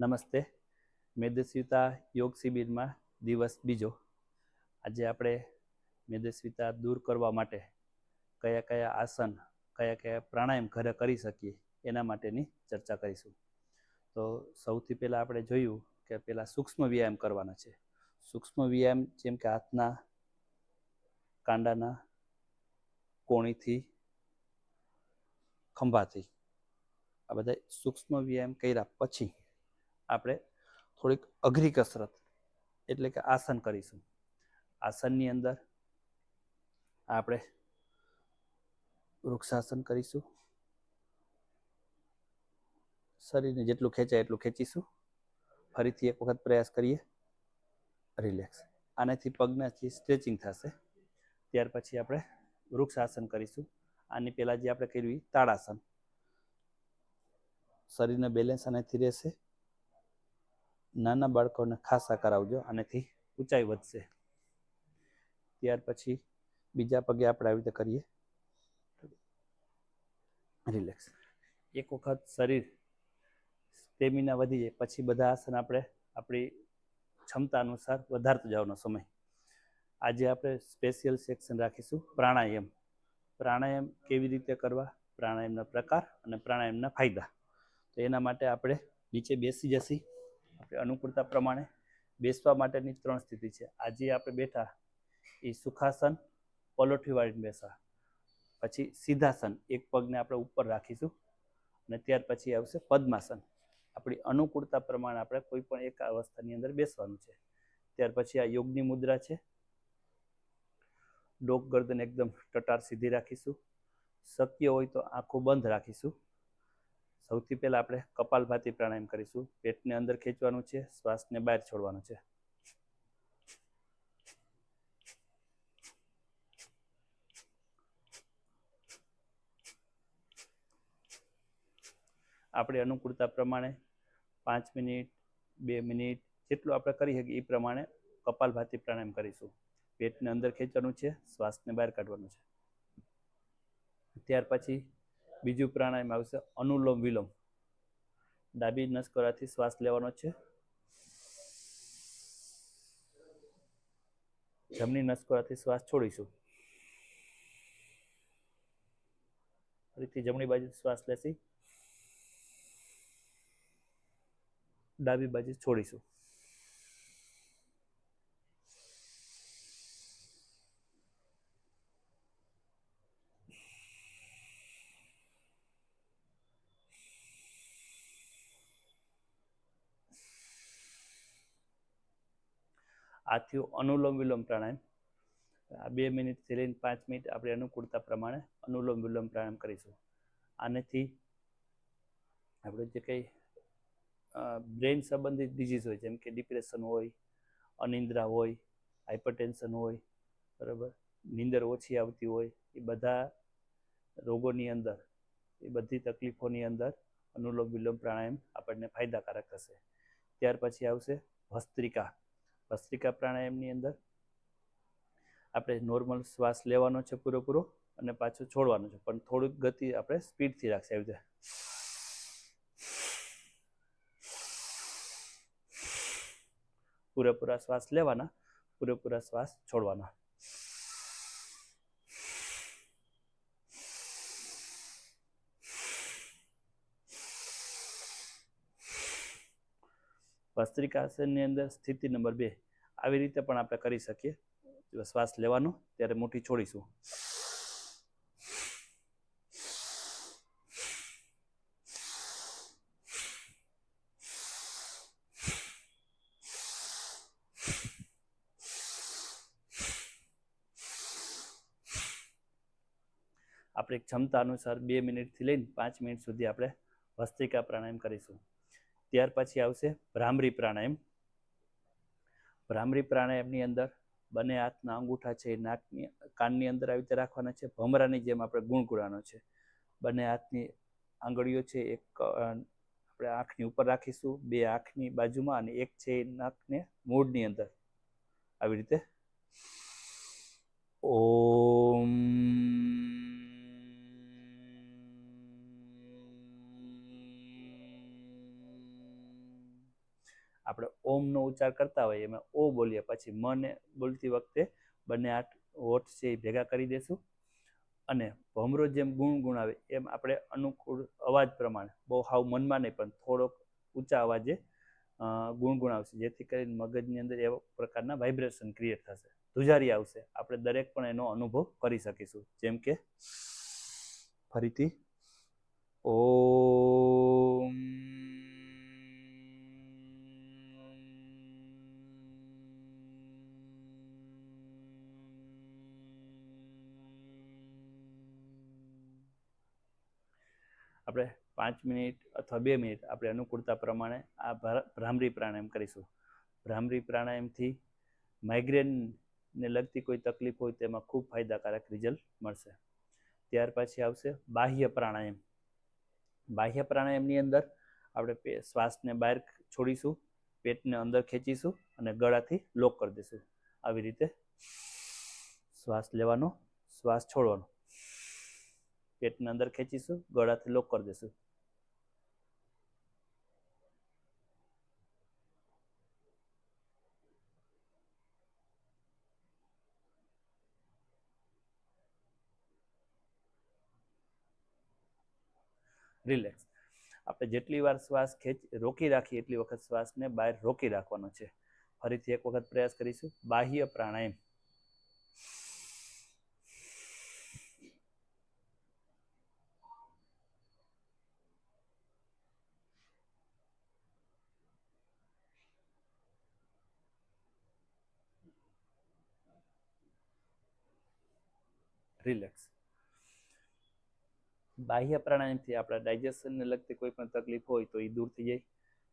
નમસ્તે. મેદસ્વીતા યોગ શિબિરમાં દિવસ બીજો. આજે આપણે મેદસ્વીતા દૂર કરવા માટે કયા કયા આસન, કયા કયા પ્રાણાયામ ઘરે કરી શકીએ એના માટેની ચર્ચા કરીશું. તો સૌથી પહેલાં આપણે જોયું કે પહેલાં સૂક્ષ્મ વ્યાયામ કરવાના છે. સૂક્ષ્મ વ્યાયામ જેમ કે હાથના, કાંડાના, કોણીથી, ખંભાથી. આ બધા સૂક્ષ્મ વ્યાયામ કર્યા પછી આપણે થોડીક અઘરી કસરત એટલે કે આસન કરીશું. આસનની અંદર આપણે વૃક્ષાસન કરીશું. શરીરને જેટલું ખેંચાય એટલું ખેંચીશું. ફરીથી એક વખત પ્રયાસ કરીએ. રિલેક્સ આનાથી પગના જે સ્ટ્રેચિંગ થશે, ત્યાર પછી આપણે વૃક્ષાસન કરીશું. આની પહેલાં જે આપણે કર્યું તાળાસન. શરીરને બેલેન્સ આનાથી રહેશે. નાના બાળકોને ખાસા કરાવજો, આનાથી ઊંચાઈ વધશે. ત્યાર પછી બીજા પગે આપણે આવી રીતે કરીએ. રિલેક્સ એક વખત શરીર સ્ટેમિના વધી જાય, પછી બધા આસન આપણે આપણી ક્ષમતા અનુસાર વધારતો જવાનો સમય. આજે આપણે સ્પેશિયલ સેક્શન રાખીશું, પ્રાણાયામ. પ્રાણાયામ કેવી રીતે કરવા? પ્રાણાયામના પ્રકાર અને પ્રાણાયામના ફાયદા. તો એના માટે આપણે નીચે બેસી જશી. આપણે અનુકૂળતા પ્રમાણે બેસવા માટેની ત્રણ સ્થિતિ છે. આજે આપણે બેઠા એ સુખાસન પલોઠી વાળીને બેસા પછી સીધાસન એક પગને આપણે ઉપર રાખીશું અને ત્યાર પછી આવશે પદ્માસન. આપણી અનુકૂળતા પ્રમાણે આપણે કોઈ પણ એક અવસ્થાની અંદર બેસવાનું છે. ત્યાર પછી આ યોગની મુદ્રા છે. ડોક ગરદન એકદમ ટટાર સીધી રાખીશું. શક્ય હોય તો આંખો બંધ રાખીશું. સૌથી પહેલાં આપણે કપાલભાતી પ્રાણાયામ કરીશું. પેટને અંદર ખેંચવાનું છે, શ્વાસને બહાર છોડવાનું છે. આપણે અનુકૂળતા પ્રમાણે પાંચ મિનિટ, બે મિનિટ જેટલું આપણે કરી શકીએ એ પ્રમાણે કપાલભાતી પ્રાણાયામ કરીશું. પેટને અંદર ખેંચવાનું છે, શ્વાસને બહાર કાઢવાનું છે. ત્યાર પછી બીજું પ્રાણાયામ આવશે અનુલોમ વિલોમ. ડાબી નસકોરાથી શ્વાસ લેવાનો છે. જમણી નસકોરાથી શ્વાસ છોડીશું. ફરીથી જમણી બાજુ શ્વાસ લેશી. ડાબી બાજુ છોડીશું. આ અનુલોમ વિલોમ પ્રાણાયામ. આ બે મિનિટથી લઈને પાંચ મિનિટ આપણે અનુકૂળતા પ્રમાણે અનુલોમ વિલોમ પ્રાણાયામ કરીશું. આનેથી આપણે જે કંઈ બ્રેઇન સંબંધિત ડિઝીઝ હોય, જેમ કે ડિપ્રેશન હોય, અનિંદ્રા હોય હાઇપરટેન્શન હોય, બરાબર, નીંદર ઓછી આવતી હોય, એ બધા રોગોની અંદર, એ બધી તકલીફોની અંદર અનુલોમ વિલોમ પ્રાણાયામ આપણને ફાયદાકારક થશે. ત્યાર પછી આવશે ભસ્ત્રિકા. ભસ્ત્રિકા પ્રાણાયામની અંદર આપણે નોર્મલ શ્વાસ લેવાનો છે પૂરેપૂરો અને પાછો છોડવાનો છે. પણ થોડીક ગતિ આપણે સ્પીડથી રાખશે આવી રીતે. પૂરેપૂરા શ્વાસ લેવાના, પૂરેપૂરા શ્વાસ છોડવાના. ભસ્ત્રિકાસનની અંદર સ્થિતિ નંબર બે. આવી રીતે પણ આપણે કરી શકીએ. શ્વાસ લેવાનો, ત્યારે મોટી છોડીશું. આપણી ક્ષમતા અનુસાર બે મિનિટથી લઈને પાંચ મિનિટ સુધી આપણે ભસ્ત્રિકા પ્રાણાયામ કરીશું. ત્યાર પછી આવશે ભ્રામરી પ્રાણાયામ. ભ્રામરી પ્રાણાયામની અંદર બંને હાથના અંગૂઠા છે એ નાકની, કાનની અંદર આવી રીતે રાખવાના છે, ભમરાની જેમ આપણે ગુણગુણાનો છે. બંને હાથની આંગળીઓ છે, એક આપણે આંખની ઉપર રાખીશું, બે આંખની બાજુમાં અને એક છે એ નાકને મૂળની અંદર. આવી રીતે. ઓમ આપણે ઓમનો ઉચ્ચાર કરતા હોઈએ, એમાં ઓ બોલીએ, પછી મને બોલતી વખતે બંને આઠ હોઠ છે એ ભેગા કરી દેશું. અને ભમરો જેમ ગુણ ગુણ આવે એમ આપણે અનુકૂળ અવાજ પ્રમાણે, બહુ હાવ મનમાં નહીં, પણ થોડોક ઊંચા અવાજે ગુણગુણાવશે જેથી કરીને મગજની અંદર એવા પ્રકારના વાઇબ્રેશન ક્રિએટ થશે. ધુજારી આવશે. આપણે દરેક પણ એનો અનુભવ કરી શકીશું. જેમ કે, ફરીથી, ઓમ આપણે પાંચ મિનિટ અથવા બે મિનિટ આપણે અનુકૂળતા પ્રમાણે આ ભ્રા- ભ્રામરી પ્રાણાયામ કરીશું. ભ્રામરી પ્રાણાયામથી માઇગ્રેનને લગતી કોઈ તકલીફ હોય તેમાં ખૂબ ફાયદાકારક રિઝલ્ટ મળશે. ત્યાર પછી આવશે બાહ્ય પ્રાણાયામ. બાહ્ય પ્રાણાયામની અંદર આપણે શ્વાસને બહાર છોડીશું, પેટને અંદર ખેંચીશું અને ગળાથી લોક કરી દઈશું. આવી રીતે શ્વાસ લેવાનો, શ્વાસ છોડવાનો. પેટને અંદર ખેંચીશું, ગળાથી લોક કરી દઈશું. રિલેક્સ આપણે જેટલી વાર શ્વાસ ખેંચ, રોકી રાખીએ એટલી વખત શ્વાસને બહાર રોકી રાખવાનો છે. ફરીથી એક વખત પ્રયાસ કરીશું. બાહ્ય પ્રાણાયામ. રિલેક્સ. બાહ્ય પ્રાણાયામથી આપણા ડાયજેશનને લગતી કોઈ પણ તકલીફ હોય તો એ દૂર થઈ જાય.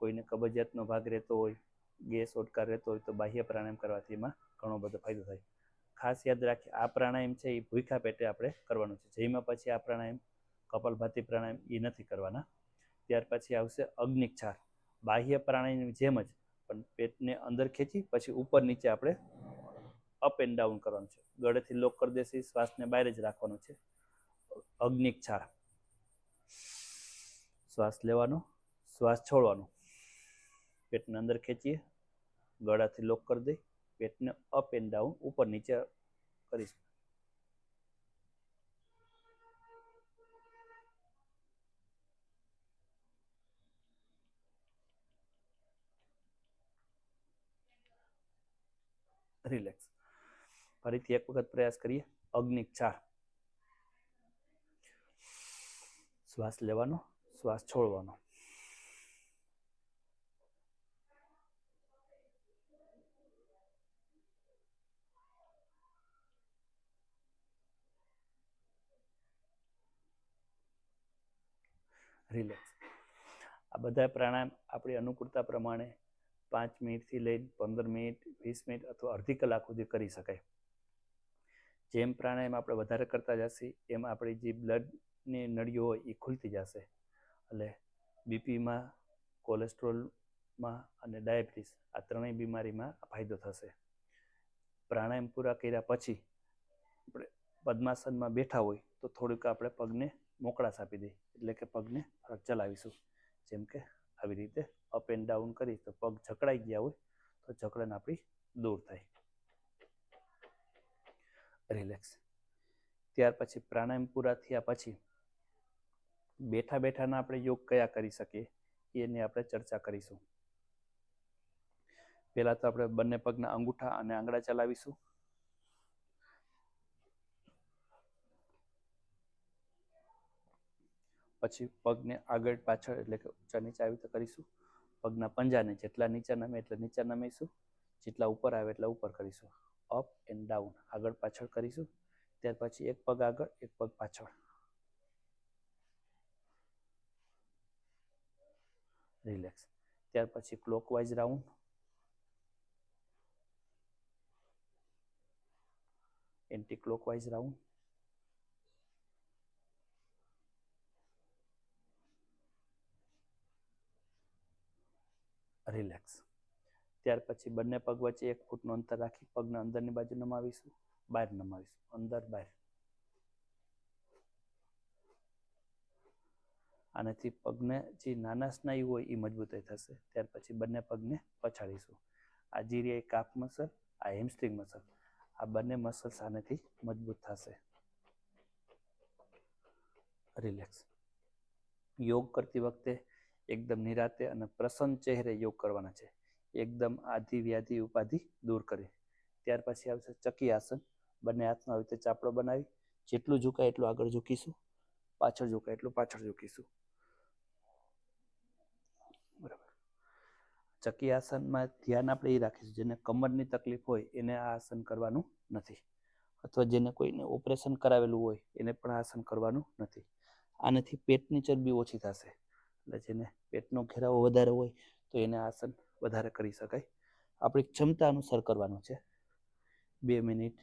કોઈને કબજિયાતનો ભાગ રહેતો હોય, ગેસ ઓટકાર રહેતો હોય તો બાહ્ય પ્રાણાયામ કરવાથી એમાં ઘણો બધો ફાયદો થાય. ખાસ યાદ રાખીએ, આ પ્રાણાયામ છે એ ભૂખ્યા પેટે આપણે કરવાનું છે. જેમાં પછી આ પ્રાણાયામ, કપાલભાતી પ્રાણાયામ એ નથી કરવાના. ત્યાર પછી આવશે અગ્નિક્ષાર. બાહ્ય પ્રાણાયામની જેમ જ, પણ પેટને અંદર ખેંચી, પછી ઉપર નીચે આપણે અપ એન્ડ ડાઉન કરવાનું છે. ગળેથી લોક કરી દેશે, શ્વાસને બહાર જ રાખવાનો છે. અગ્નિક્ષાર શ્વાસ લેવાનો, શ્વાસ છોડવાનો. પેટને અંદર ખેંચીએ, ગળાથી લોક કરી દઈ, પેટને અપ એન્ડ ડાઉન ઉપર નીચે કરીશું. રિલેક્સ ફરીથી એક વખત પ્રયાસ કરીએ. અગ્નિક્ષાર શ્વાસ લેવાનો, શ્વાસ છોડવાનો. રિલેક્સ આ બધા પ્રાણાયામ આપણી અનુકૂળતા પ્રમાણે પાંચ મિનિટથી લઈને પંદર મિનિટ, વીસ મિનિટ અથવા અડધી કલાક સુધી કરી શકાય. જેમ પ્રાણાયામ આપણે વધારે કરતા જશે, એમ આપણી જે બ્લડની નળીઓ હોય એ ખુલતી જશે. એટલે બીપીમાં, કોલેસ્ટ્રોલમાં અને ડાયાબિટીસ આ ત્રણેય બીમારીમાં ફાયદો થશે. પ્રાણાયામ પૂરા કર્યા પછી આપણે પદ્માસનમાં બેઠા હોય તો થોડુંક આપણે પગને મોકળાશ આપી દઈએ. એટલે કે પગને ફરક ચલાવીશું. જેમ કે આવી રીતે અપ એન્ડ ડાઉન કરી તો પગ જકડાઈ ગયા હોય તો જકડન આપણી દૂર થાય. રિલેક્સ ત્યાર પછી પ્રાણાયામ પૂરા થયા પછી બેઠા બેઠાના આપણે યોગ કયા કરી શકીએ એની આપણે ચર્ચા કરીશું. પહેલા તો આપણે બંને પગના અંગૂઠા અને આંગળા ચલાવીશું. પછી પગને આગળ પાછળ એટલે કે ઊંચા નીચે આવી રીતે કરીશું. પગના પંજાને જેટલા નીચે નમે એટલે નીચે નમીશું. જેટલા ઉપર આવે એટલા ઉપર કરીશું. અપ એન્ડ ડાઉન આગળ પાછળ કરીશું. ત્યાર પછી એક પગ આગળ, એક પગ પાછળ. રિલેક્સ ત્યાર પછી clockwise round anti clockwise round relax ત્યાર પછી બંને પગ વચ્ચે એક ફૂટનું અંતર રાખી પગને અંદરની બાજુ નમાવીશું, બહાર નમાવીશું, અંદર બહાર. આનાથી પગને જે નાના સ્નાયુ હોય એ મજબૂતાઈ થશે. ત્યાર પછી બંને પગને પછાડીશું. આ જીરિયા એ કાફ મસલ આ હેમસ્ટ્રિંગ મસલ આ બંને મસલ્સ આનાથી મજબૂત થશે. રિલેક્સ યોગ કરતી વખતે એકદમ નિરાતે અને પ્રસન્ન ચહેરે યોગ કરવાના છે. એકદમ આધિ વ્યાધિ ઉપાધિ દૂર કરે. ત્યાર પછી આવશે ચકી આસન. બંને હાથનો આવી રીતે ચાપડો બનાવી. જેટલું ઝુકાય એટલું આગળ ઝૂકીશું. પાછળ ઝુકાય એટલું પાછળ ઝૂકીશું. બરાબર. ચકી આસનમાં ધ્યાન આપણે એ રાખીશું. જેને કમરની તકલીફ હોય એને આ આસન કરવાનું નથી. અથવા જેને કોઈને ઓપરેશન કરાવેલું હોય એને પણ આસન કરવાનું નથી. આનાથી પેટની ચરબી ઓછી થશે. એટલે જેને પેટનો ઘેરાવો વધારે હોય તો એને આસન વધારે કરી શકાય. આપણી ક્ષમતા અનુસાર કરવાનું છે. બે મિનિટ,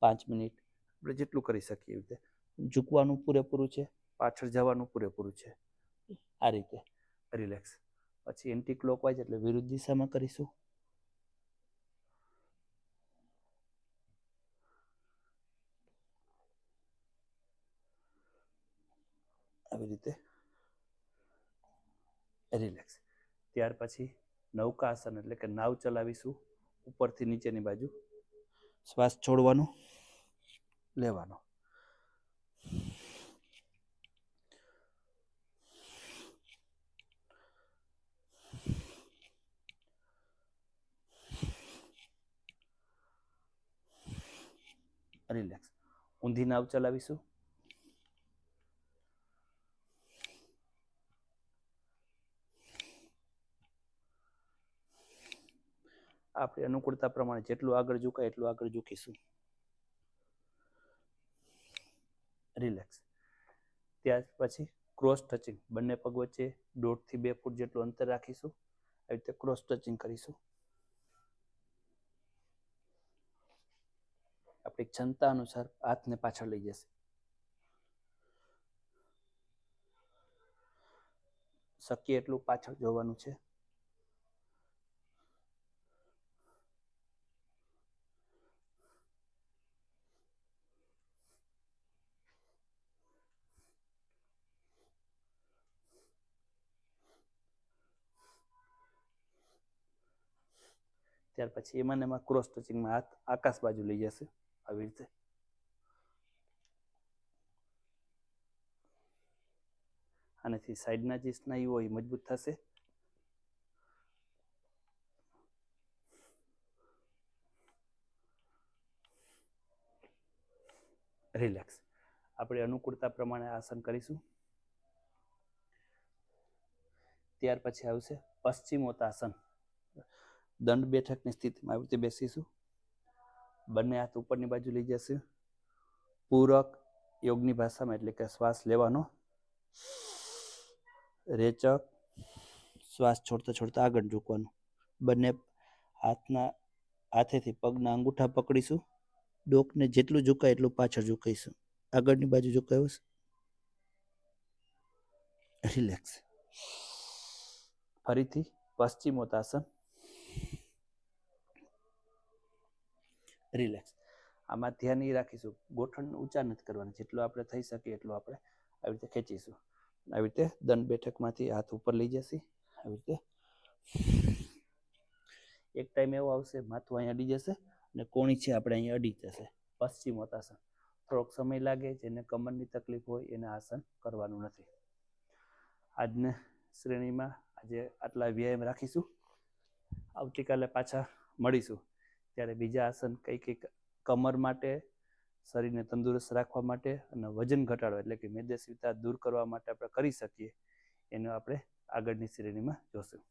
પાંચ મિનિટ, આપણે જેટલું કરી શકીએ એવી રીતે. ઝૂકવાનું પૂરેપૂરું છે, પાછળ જવાનું પૂરેપૂરું છે. આ રીતે. રિલેક્સ. પછી એન્ટી ક્લોકવાઇઝ એટલે વિરુદ્ધ દિશામાં કરીશું. આવી રીતે. રિલેક્સ. ત્યાર પછી નૌકાસન એટલે કે નાવ ચલાવીશું, ઉપરથી નીચેની બાજુ શ્વાસ છોડવાનો, લેવાનો. રિલેક્સ ઊંધી નાવ ચલાવીશું. આપણી અનુકૂળતા પ્રમાણે જેટલું આગળ ઝુકાય એટલું આગળ ઝૂકીશું. રિલેક્સ ત્યાર પછી ક્રોસ ટચિંગ બંને પગ વચ્ચે દોઢથી બે ફૂટ જેટલું અંતર રાખીશું. આવી રીતે ક્રોસ ટચિંગ કરીશું. આપણી ક્ષમતા અનુસાર હાથને પાછળ લઈ જશે. શક્ય એટલું પાછળ જોવાનું છે. ત્યાર પછી એમાં એમાં ક્રોસ ટચિંગમાં હાથ આકાશ બાજુ લઈ જશે આવી રીતે. આનાથી સાઈડના જે સ્નાયુ હોય એ મજબૂત થશે. રિલેક્સ આપણે અનુકૂળતા પ્રમાણે આસન કરીશું. ત્યાર પછી આવશે પશ્ચિમોત્તાસન. દંડ બેઠકની સ્થિતિમાં આવી રીતે બેસીશું. બંને હાથ ઉપરની બાજુ લઈ જશે. પૂરક યોગની ભાષામાં એટલે કે શ્વાસ લેવાનો. રેચક શ્વાસ છોડતા છોડતા આગળ ઝૂકવાનું. બંને હાથના હાથેથી પગના અંગૂઠા પકડીશું. ડોકને જેટલું ઝુકાય એટલું પાછળ ઝુકાઈશું આગળની બાજુ ઝુકાયું રિલેક્સ. ફરીથી પશ્ચિમોત્તાસન. રિલેક્સ આમાં ધ્યાન એ રાખીશું. ગોઠણ ઊંચા નથી કરવાના. જેટલું આપણે થઈ શકે એટલું આપણે આવી રીતે ખેંચીશું. આવી રીતે દંડ બેઠકમાંથી હાથ ઉપર લઈ જશે. આવી રીતે. એક ટાઈમ એવો આવશે, માથું અહીંયા અડી જશે અને કોણી છે આપણે અહીંયા અડી જશે. પશ્ચિમોત્તાસન થોડોક સમય લાગે, જેને કમરની તકલીફ હોય એને આસન કરવાનું નથી. આજને શ્રેણીમાં આજે આટલા વ્યાયામ રાખીશું. આવતીકાલે પાછા મળીશું. ત્યારે બીજા આસન કઈ કઈ કમર માટે, શરીરને તંદુરસ્ત રાખવા માટે અને વજન ઘટાડવા, એટલે કે મેદસ્વીતા દૂર કરવા માટે આપણે કરી શકીએ. એનું આપણે આગળની શ્રેણીમાં જોશું.